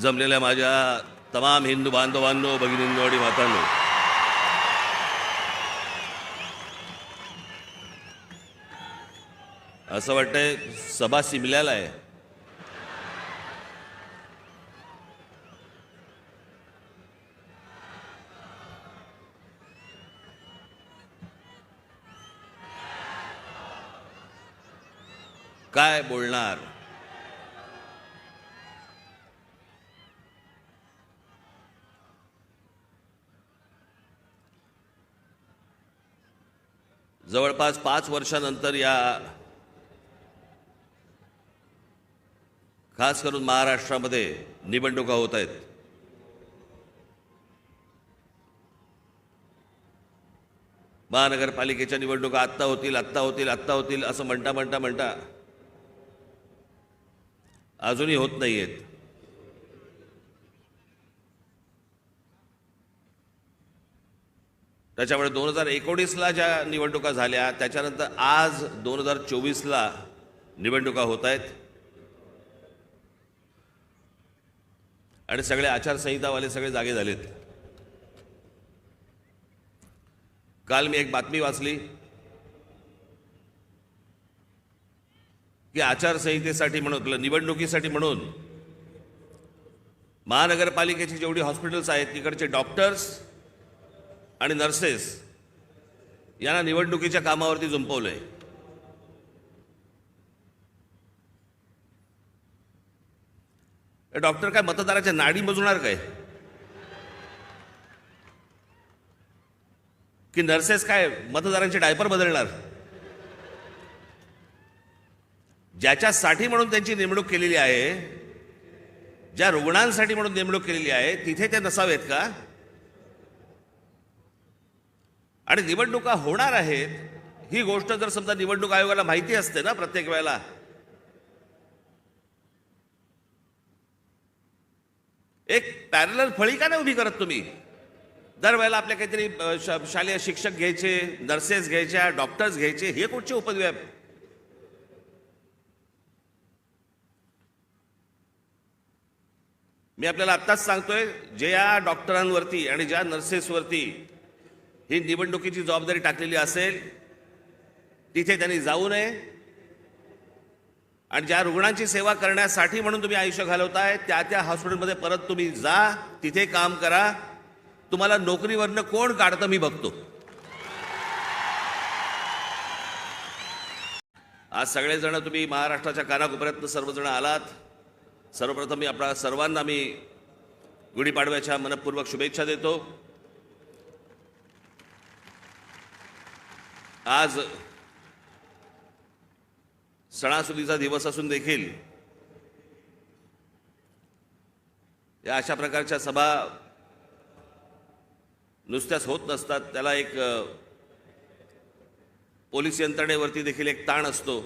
जमलेल्या माझ्या तमाम हिंदू बांधवांनो भगिनींनो आणि मातांनो. असं वाटतंय सभा सिमल्याला आहे. काय बोलणार? जवळपास पाच वर्षानंतर या खास करून महाराष्ट्रामध्ये निवडणुका होत आहेत. महानगरपालिकेच्या निवडणुका आत्ता होतील आत्ता होतील आत्ता होतील असं म्हणता म्हणता म्हणता अजूनही होत नाही आहेत त्याच्यामुळे दोन हजार एकोणीसला ज्या निवडणुका झाल्या त्याच्यानंतर आज दोन हजार चोवीसला निवडणुका होत आहेत आणि सगळे आचारसंहितावाले सगळे जागे झालेत. काल मी एक बातमी वाचली की आचारसंहितेसाठी म्हणून आपलं निवडणुकीसाठी म्हणून महानगरपालिकेची जेवढी हॉस्पिटल्स आहेत तिकडचे डॉक्टर्स आणि नर्सेस यांना निवडणुकीच्या कामावरती जुंपवलंय. डॉक्टर काय मतदाराच्या नाडी मजणार काय? की नर्सेस काय मतदारांचे डायपर बदलणार? ज्याच्यासाठी म्हणून त्यांची नेमणूक केलेली आहे ज्या रुग्णांसाठी म्हणून नेमणूक केलेली आहे तिथे ते नसावेत का? आणि निवडणुका होणार आहेत ही गोष्ट जर समजा निवडणूक आयोगाला माहिती असते ना प्रत्येक वेळेला एक पॅरलल फळी का नाही उभी करत तुम्ही? दरवेळेला आपल्या काहीतरी श- शालेय शिक्षक घ्यायचे नर्सेस घ्यायच्या डॉक्टर्स घ्यायचे हे कुठचे उपद्व्याप? मी आपल्याला आत्ताच सांगतोय ज्या डॉक्टरांवरती आणि ज्या नर्सेसवरती ही निवडणुकीची जबाबदारी टाकलेली असेल तिथे त्यांनी जाऊ नये. आणि ज्या रुग्णांची सेवा करण्यासाठी म्हणून तुम्ही आयुष्य घालवताय त्या त्या हॉस्पिटलमध्ये परत तुम्ही जा तिथे काम करा. तुम्हाला नोकरीवरनं कोण काढतं मी बघतो. आज सगळेजण तुम्ही महाराष्ट्राच्या कानाकोपऱ्यातनं सर्वजण आलात. सर्वप्रथम मी आपल्या सर्वांना मी गुढीपाडव्याच्या मनपूर्वक शुभेच्छा देतो. आज सणासुदीचा दिवस असून देखील या अशा प्रकारच्या सभा नुसत्याच होत नसतात. त्याला एक पोलीस यंत्रणेवरती देखील एक ताण असतो.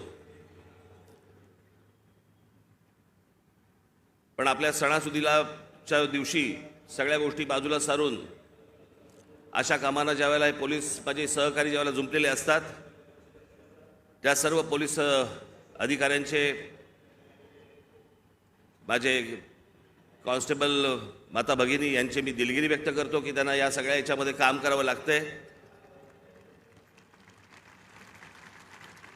पण आपल्या सणासुदीलाच्या दिवशी सगळ्या गोष्टी बाजूला सारून अशा कामांना ज्या वेळेला हे पोलीस माझे सहकारी ज्या वेळेला जुंपलेले असतात त्या सर्व पोलीस अधिकाऱ्यांचे माझे कॉन्स्टेबल माता भगिनी यांचे मी दिलगिरी व्यक्त करतो की त्यांना या सगळ्या याच्यामध्ये काम करावं लागतंय.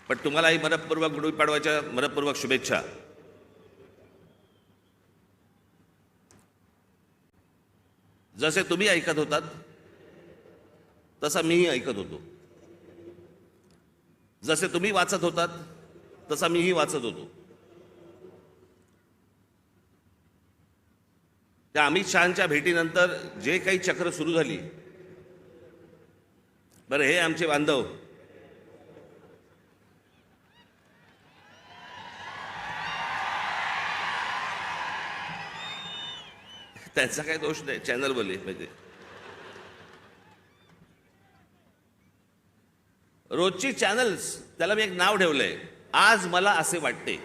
पण तुम्हालाही मनपूर्वक गुढीपाडव्याच्या मनपूर्वक शुभेच्छा. जसे तुम्ही ऐकत होतात तसा मीही ऐकत होतो. जसे तुम्ही वाचत होतात तसा मीही वाचत होतो. त्या अमित शहाच्या भेटीनंतर जे काही चक्र सुरू झाली बरं हे आमचे बांधव. त्यांचा काही दोष नाही चॅनल बोलले म्हणजे. रोजची चॅनल्स त्याला मी एक नाव ठेवलंय. आज मला असे वाटते.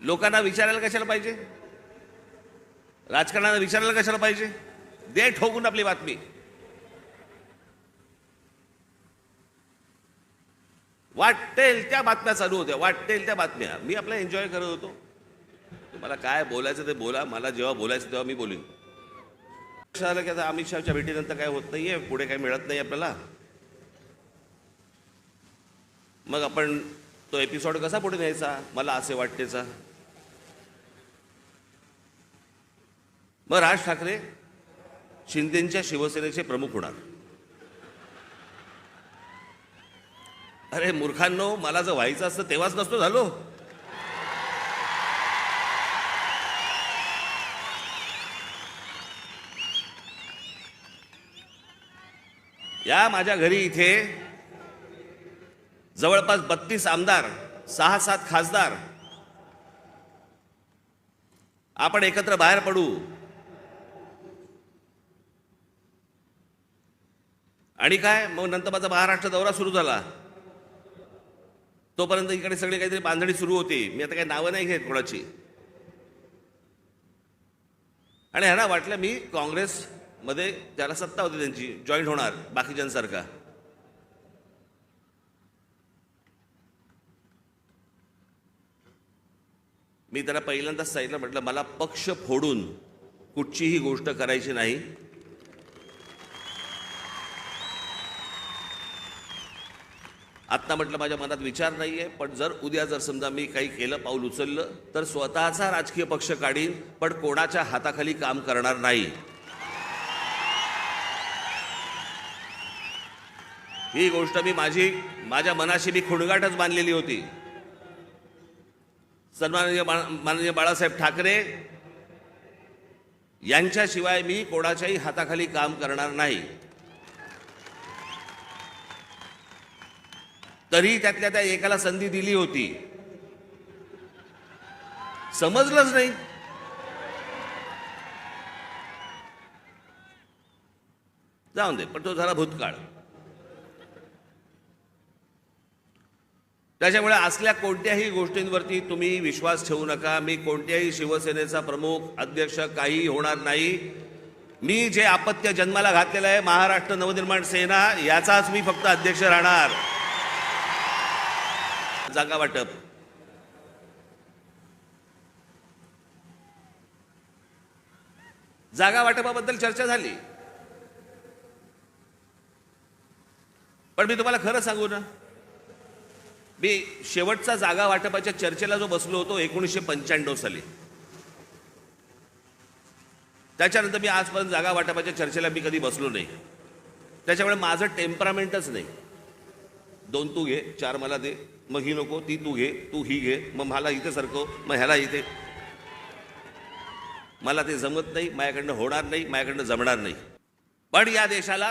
लोकांना विचारायला कशाला पाहिजे? राजकारणाला विचारायला कशाला पाहिजे? दे ठोकून आपली बातमी. वाटेल त्या बातम्या चालू होत्या वाटेल त्या बातम्या. मी आपला एन्जॉय करत होतो. तुम्हाला काय बोलायचं ते बोला मला जेव्हा बोलायचं तेव्हा मी बोलीन. झालं की आता अमित शहाच्या भेटीनंतर काय होत नाहीये पुढे काही मिळत नाही आपल्याला. मग आपण तो एपिसोड कसा पुढे न्यायचा? मला असे वाटतेचा मग राज ठाकरे शिंदेच्या शिवसेनेचे प्रमुख होणार. अरे मूर्खांनो मला जर व्हायचं असतं तेव्हाच नसतो झालो. या माझ्या घरी इथे जवळपास बत्तीस आमदार सहा सात खासदार. आपण एकत्र बाहेर पडू. आणि काय? मग नंतर माझा महाराष्ट्र दौरा सुरू झाला. तोपर्यंत इकडे सगळी काहीतरी बांधणी सुरू होती. मी आता काही नावं नाही घेत कोणाची. आणि ह्यांना वाटलं मी काँग्रेस मध्ये त्याला सत्ता होती त्यांची जॉईंट होणार बाकीच्यांसारखा. मी त्याला पहिल्यांदाच सांगितलं म्हटलं मला पक्ष फोडून कुठचीही गोष्ट करायची नाही. आत्ता म्हटलं माझ्या मनात विचार नाही आहे पण जर उद्या जर समजा मी काही केलं पाऊल उचललं तर स्वतःचा राजकीय पक्ष काढीन पण कोणाच्या हाताखाली काम करणार नाही. ही गोष्ट मी माझी माझ्या मनाशी मी खुणगाटच बांधलेली होती. सन्माननीय माननीय बाळासाहेब ठाकरे यांच्याशिवाय मी कोणाच्याही हाताखाली काम करणार नाही. तरी त्यातल्या त्या एकाला संधी दिली होती. समजलंच नाही. जाऊन दे पण तो झाला भूतकाळ. त्याच्यामुळे असल्या कोणत्याही गोष्टींवरती तुम्ही विश्वास ठेवू नका. मी कोणत्याही शिवसेनेचा प्रमुख अध्यक्ष काही होणार नाही. मी जे आपत्य जन्माला घातलेलं आहे महाराष्ट्र नवनिर्माण सेना याचाच मी फक्त अध्यक्ष राहणार. जागा वाटप. जागा वाटपाबद्दल चर्चा झाली. पण मी तुम्हाला खरं सांगू ना मी शेवटचा जागा वाटपाच्या चर्चेला जो बसलो होतो एकोणीसशे पंच्याण्णव साली. त्याच्यानंतर मी आजपर्यंत जागा वाटपाच्या चर्चेला मी कधी बसलो नाही. त्याच्यामुळे माझं टेम्परामेंटच नाही. दोन तू घे चार मला दे मग ही नको ती तू घे तू ही घे मग मला इथे सरकव मग ह्याला इथे. मला ते जमत नाही माझ्याकडनं होणार नाही माझ्याकडनं जमणार नाही. पण या देशाला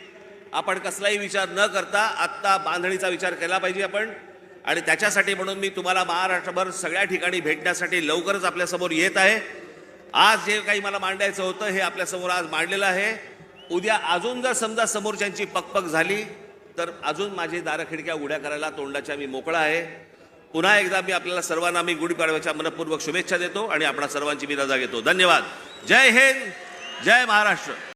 आपण कसलाही विचार न करता आत्ता बांधणीचा विचार केला पाहिजे आपण. आणि त्याच्यासाठी म्हणून मी तुम्हाला महाराष्ट्रभर सगळ्या ठिकाणी भेटण्यासाठी लवकरच आपल्यासमोर येत आहे. आज जे काही मला मांडायचं होतं हे आपल्यासमोर आज मांडलेलं आहे. उद्या अजून जर समजा समोरच्यांची पकपक झाली तर अजून माझी दारं खिडक्या उड्या करायला तोंडाच्या मी मोकळा आहे. पुन्हा एकदा मी आपल्याला सर्वांना मी गुढीपाडव्याच्या मनपूर्वक शुभेच्छा देतो आणि आपणा सर्वांची मी रजा घेतो. धन्यवाद. जय हिंद जय महाराष्ट्र.